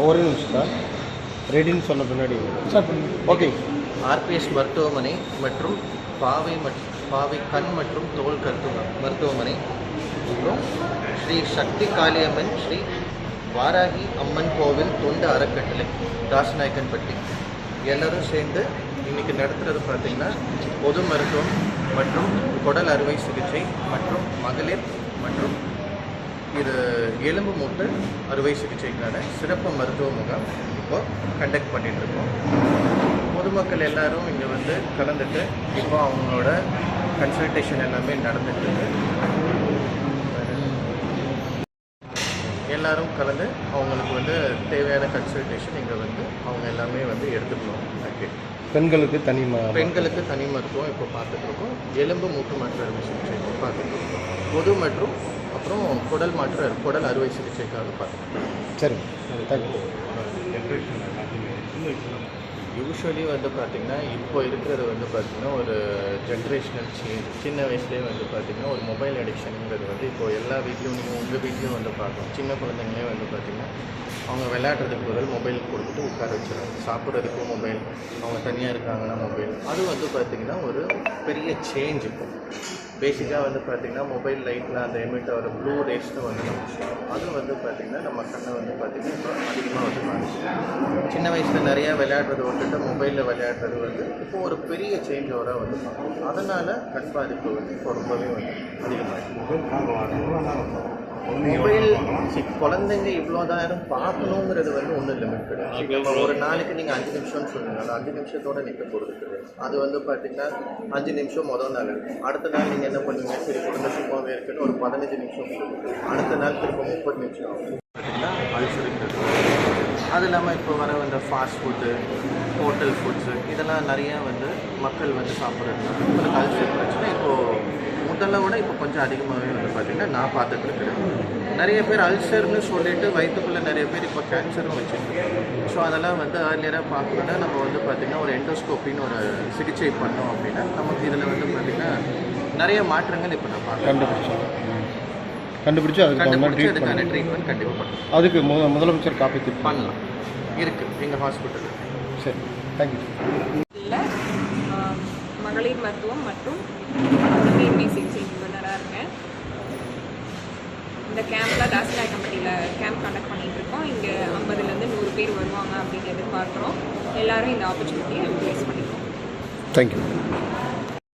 ஒரே நிமிஷம் சார். ரெடின்னு சொன்ன பின்னாடி. ஸ்டார்ட் பண்ணுங்க ஓகே. ஆர்பிஎஸ் மருத்துவமனை மற்றும் பாவை பாவை கண் மற்றும் தோல் கருத்துவ மருத்துவமனை அப்புறம் ஸ்ரீ சக்தி காளியம்மன் ஸ்ரீ வாராகி அம்மன் கோவில் தொண்டு அறக்கட்டளை தாசநாயக்கன்பட்டி. எல்லாரும் சேர்ந்து இன்னைக்கு நடத்துறது பார்த்தீங்கன்னா பொது மருத்துவம் மற்றும் குடல் அறுவை சிகிச்சை மற்றும் மகளிர் மற்றும் இது எலும்பு மூட்டு அறுவை சிகிச்சைக்கான சிறப்பு மருத்துவ முகாம் இப்போ கண்டக்ட் பண்ணிட்டு இருக்கோம் பொதுமக்கள் எல்லாரும் இங்கே வந்து கலந்துட்டு இப்போ அவங்களோட கன்சல்டேஷன் எல்லாமே நடந்துட்டு இருக்கு எல்லாரும் கலந்து அவங்களுக்கு வந்து தேவையான கன்சல்டேஷன் இங்கே வந்து அவங்க எல்லாமே வந்து எடுத்துக்கணும். ஓகே பெண்களுக்கு தனி பெண்களுக்கு தனி மருத்துவம் இப்போ பார்த்துட்டு இருக்கோம் எலும்பு மூட்டு மாற்று அறுவை சிகிச்சை இருக்கோம் பொது மற்றும் அப்புறம் குடல் மாற்று குடல் அறுவை சிகிச்சைக்காக பார்த்துட்டு இருக்கோம் சரிங்க தேங்க்யூ யூஸ்வலி வந்து பார்த்திங்கன்னா இப்போ இருக்கிறது வந்து பார்த்திங்கன்னா ஒரு ஜென்ரேஷனல் சேஞ்ச் சின்ன வயசுலேயே வந்து பார்த்திங்கன்னா ஒரு மொபைல் அடிக்ஷனுங்கிறது வந்து இப்போ எல்லா வீட்லேயும் நீங்கள் உங்கள் வீட்லேயும் வந்து பார்க்கலாம். சின்ன குழந்தைங்களே வந்து பார்த்திங்கன்னா அவங்க விளையாடுறதுக்கு பதில் மொபைல் கொடுத்துட்டு உட்கார வச்சிடறாங்க. சாப்பிட்றதுக்கும் மொபைல் அவங்க தனியாக இருக்காங்கன்னா மொபைல் அது வந்து பார்த்திங்கன்னா ஒரு பெரிய சேஞ்ச் இப்போ. பேசிக்காக வந்து பார்த்திங்கன்னா மொபைல் லைட்டில் அந்த எமிட் ஆகிற ப்ளூ ரேஸ்னு வந்து அது வந்து பார்த்திங்கன்னா நம்ம கண்ணை வந்து பார்த்திங்கன்னா இப்போ அதிகமாக வந்து பாதிக்கும் சின்ன வயசில் நிறையா விளையாடுறது வந்துட்டு மொபைலில் விளையாடுறது வந்து இப்போ ஒரு பெரிய சேஞ்ச் வர வந்து பார்க்கணும். அதனால் கண் பாதிப்பு வந்து இப்போ ரொம்பவே வந்து அதிகமாகிடும் மொபைல் குழந்தைங்க இவ்வளோ நேரம் பார்க்கணுங்கிறது வந்து ஒன்றும் லிமிட் கிடையாது ஒரு நாளைக்கு நீங்கள் அஞ்சு நிமிஷம்னு சொன்னீங்க அந்த அஞ்சு நிமிஷத்தோட நிற்க போகிறது கிடையாது. அது வந்து பார்த்தீங்கன்னா அஞ்சு நிமிஷம் முதல் நாள். இருக்கும் அடுத்த நாள் நீங்கள் என்ன பண்ணுவீங்க சரி குழந்தை சும்மாவே இருக்குன்னு ஒரு பதினஞ்சு நிமிஷம். அடுத்த நாள் திரும்ப முப்பது நிமிஷம் ஆகும். பார்த்தீங்கன்னா அது இல்லாமல் இப்போ வர வந்த ஃபாஸ்ட் ஃபுட்டு ஹோட்டல் ஃபுட்ஸு இதெல்லாம் நிறையா வந்து மக்கள் வந்து சாப்பிட்றதுனால உங்களுக்கு அல்சர் பிரச்சனை இப்போது முதல்ல விட இப்போ கொஞ்சம் அதிகமாகவே வந்து பார்த்திங்கன்னா நான் பார்த்துட்டு இருக்கிறேன். நிறைய பேர் அல்சர்னு சொல்லிட்டு வயிற்றுக்குள்ளே நிறைய பேர் இப்போ கேன்சரும் வச்சுருக்காங்க. ஸோ அதெல்லாம் வந்து ஏர்லியராக பார்க்கணுன்னா நம்ம வந்து பார்த்திங்கன்னா ஒரு எண்டோஸ்கோப்பின்னு ஒரு சிகிச்சை பண்ணோம் அப்படின்னா நமக்கு இதில் வந்து பார்த்திங்கன்னா நிறைய மாற்றங்கள் இப்போ நான் பார்க்குறேன். கண்டுபிடிச்சோம் கண்டுபிடிச்சு அதுக்கான ட்ரீட்மெண்ட் கண்டிப்பாக பண்ணலாம். அதுக்கு மு முதலமைச்சர் காப்பீட்டு பண்ணலாம். இருக்குது எங்கள் ஹாஸ்பிட்டலில் சரி. தேங்க்யூ மகளிர் மருத்துவம் மற்றும் மேன்மை சிகிச்சை நிபுணராக இருக்கேன். இந்த கேம்பில் தாசிலா கம்பெனியில் கேம்ப் கண்டக்ட் பண்ணிட்டு இருக்கோம். இங்கே ஐம்பதுலேருந்து நூறு பேர் வருவாங்க அப்படின்னு எதிர்பார்க்குறோம். எல்லாரும் இந்த ஆப்பர்ச்சுனிட்டியை யூட்டிலைஸ் பண்ணிக்கிறோம் தேங்க்யூ